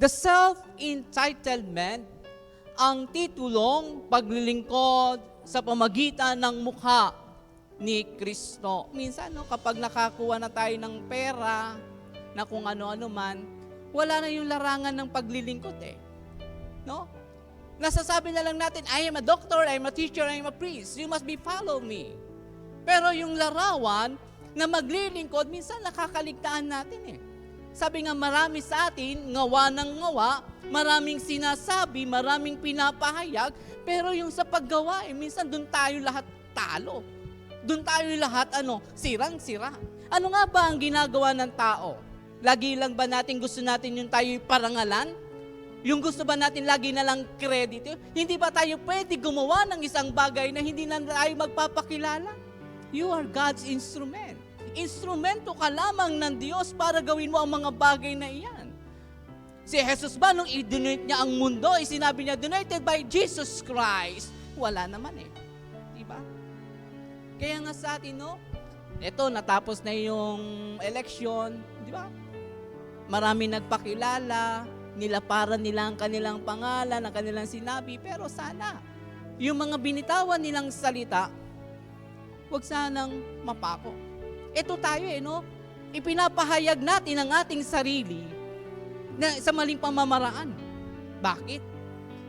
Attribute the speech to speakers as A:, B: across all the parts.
A: The self-entitlement, ang titulong paglilingkod sa pamagitan ng mukha ni Kristo. Minsan, no, kapag nakakuha na tayo ng pera, na kung ano-ano man, wala na yung larangan ng paglilingkod eh. No? Nasasabi na lang natin, I am a doctor, I am a teacher, I am a priest. You must be follow me. Pero yung larawan na maglilingkod, minsan nakakaligtaan natin eh. Sabi nga marami sa atin, ngawa ng ngawa, maraming sinasabi, maraming pinapahayag, pero yung sa paggawa, eh, minsan doon tayo lahat talo. Doon tayo lahat, ano, sirang-sira. Ano nga ba ang ginagawa ng tao? Lagi lang ba natin gusto natin yung tayo parangalan? Yung gusto ba natin lagi na lang credit? Hindi ba tayo pwede gumawa ng isang bagay na hindi na tayo magpapakilala? You are God's instrument. Instrumento ka lamang ng Diyos para gawin mo ang mga bagay na iyan. Si Jesus ba, nung i-donate niya ang mundo, ay sinabi niya, donated by Jesus Christ. Wala naman eh. Diba? Kaya nga sa atin, no? Ito, natapos na yung election, di ba? Marami nagpakilala, nilaparan nila ang kanilang pangalan, ang kanilang sinabi, pero sana, yung mga binitawan nilang salita, wag sanang mapako. Ito tayo eh, no? Ipinapahayag natin ang ating sarili na sa maling pamamaraan. Bakit?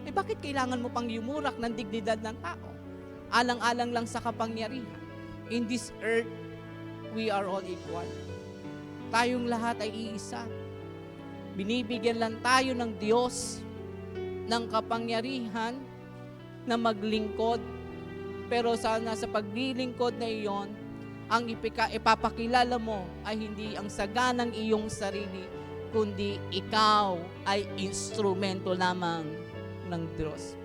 A: Eh bakit kailangan mo pang yumurak ng dignidad ng tao? Alang-alang lang sa kapangyarihan. In this earth, we are all equal. Tayong lahat ay iisa. Binibigyan lang tayo ng Diyos ng kapangyarihan na maglingkod. Pero sana sa paglilingkod na iyon, ang ipika, ipapakilala mo ay hindi ang saganang iyong sarili, kundi ikaw ay instrumento lamang ng Diyos.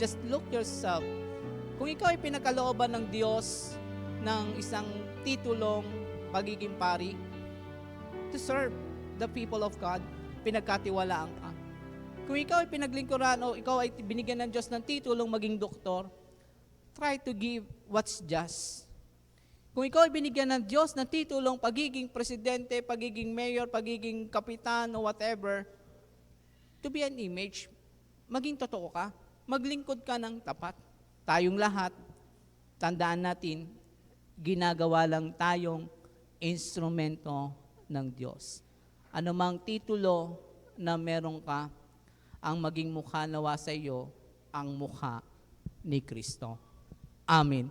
A: Just look yourself. Kung ikaw ay pinakalooban ng Diyos ng isang titulong pagiging pari, to serve the people of God, pinagkatiwalaan ka. Kung ikaw ay pinaglingkuran o ikaw ay binigyan ng Diyos ng titulong maging doktor, try to give what's just. Kung ikaw ay binigyan ng Diyos ng titulong pagiging presidente, pagiging mayor, pagiging kapitan o whatever, to be an image, maging totoo ka, maglingkod ka ng tapat. Tayong lahat, tandaan natin, ginagawa lang tayong instrumento ng Diyos. Ano mang titulo na meron ka, ang maging mukha nawa sa iyo, ang mukha ni Kristo. Amen.